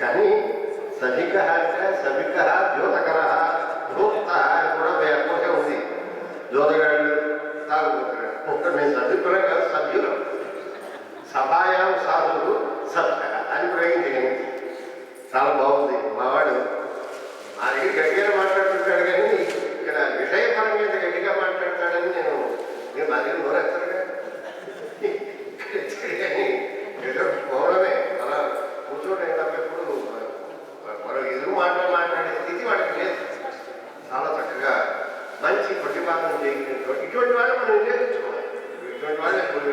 కానీ సభిక అంటే సభిక ద్యోతకర ధూప్త అని కూడా వేరే ఉంది. జోదగాళ్ళు తాగుతారు మేము సభ్యులం కాదు సభ్యులం. సభాయాం సాధువు సభ్య అని ప్రయోగించగలిగింది చాలా బాగుంది. మావాడు మా దగ్గర గట్టిగా మాట్లాడుతుంటాడు కానీ ఇక్కడ విషయపరం మీద గట్టిగా మాట్లాడతాడని నేను నేను మా దగ్గర నోరెత్తారుగా కానీ ఏదో పోవడమే అలా కూర్చోవడం తప్పప్పుడు మరో ఎదురు మాటలు మాట్లాడే స్థితి వాడికి లేదు చాలా చక్కగా మంచి ప్రతిపాదన చేయగలిగినటువంటి ఇటువంటి వాళ్ళు మనం ఉపయోగించుకోవాలి. ఇటువంటి వాళ్ళు ఇప్పుడు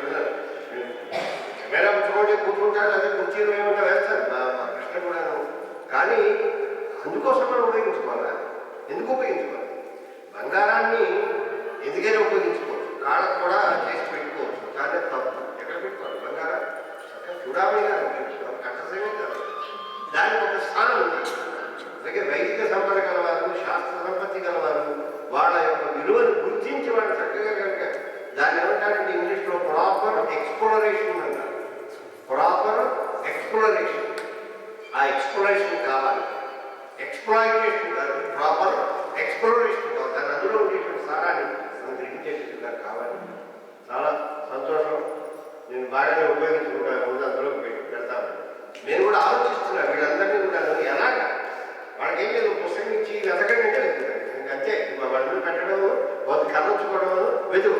కెమెరా ఉంచుకోండి కూర్చుంటారు అదే కుర్చీలు ఏమన్నా వేస్తారు. మా మా కృష్ణ కూడా కానీ అందుకోసం మనం ఉపయోగించుకోవాలా? ఎందుకు ఉపయోగించుకోవాలి? బంగారాన్ని ఎందుకైనా ఉపయోగించుకోవచ్చు. కాళ్ళకు కూడా చేసి పెట్టుకోవచ్చు. కానీ తప్పు. ఎక్కడ పెట్టుకోవాలి? బంగారం? చక్కగా చూడాలిగా ఉపయోగించుకోవాలి కట్టసేమే కాదు. దానికి ఒక స్థానం ఉంది. అలాగే వైదిక సంపద కలవాలి ఎక్స్ప్లోరేషన్ కావాలి. ఎక్స్ప్లోయిటేషన్ కాదు ప్రాపర్ ఎక్స్ప్లోరేషన్ కాదు దాని అందులో ఉండేటువంటి సారాన్ని మనం గ్రహించేట్టుగా కావాలి. చాలా సంతోషం. నేను బాగానే ఉపయోగించుకుంటాను. ముందు అందులోకి పెడతాను నేను కూడా ఆలోచిస్తున్నాను వీళ్ళందరినీ కూడా ఎలాగా వాళ్ళకేం లేదు పుస్తకం ఇచ్చి వెతకండి అంటే అంతే మా పెట్టడం వాళ్ళు కర్రించుకోవడం వెతుకు.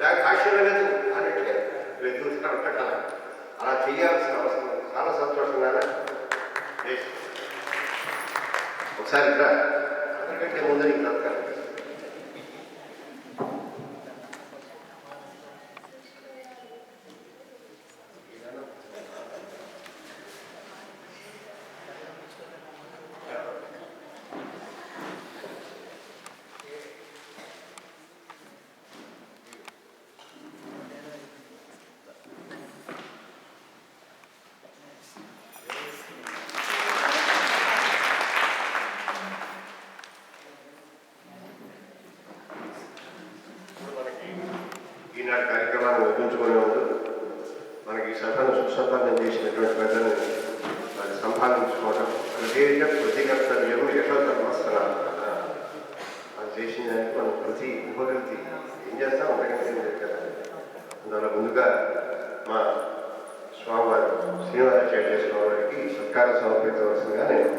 దాని భాషలో వెతుకు. అన్నట్లే వెతుకుతున్నా అలా అలా చేయాల్సిన అవసరం ఉంది. చాలా సంతోషంగా ఒకసారి ఇక్కడ అందరికంటే ముందు సభను సుసంపన్నం చేసినటువంటి ప్రజలను మరి సంపాదించుకోవడం ప్రతీక ప్రతికర్తవ్యం యశోధర్మస్థలం అది చేసిన దానికి మనం ప్రతి ఉపకృతి ఏం చేస్తాం? అంతకంటే ఏం లేదు కదా. అందువల్ల ముందుగా మా స్వామివారు శ్రీనివాసాచార్య స్వామి వారికి సత్కారం సమర్పించవలసిందిగా నేను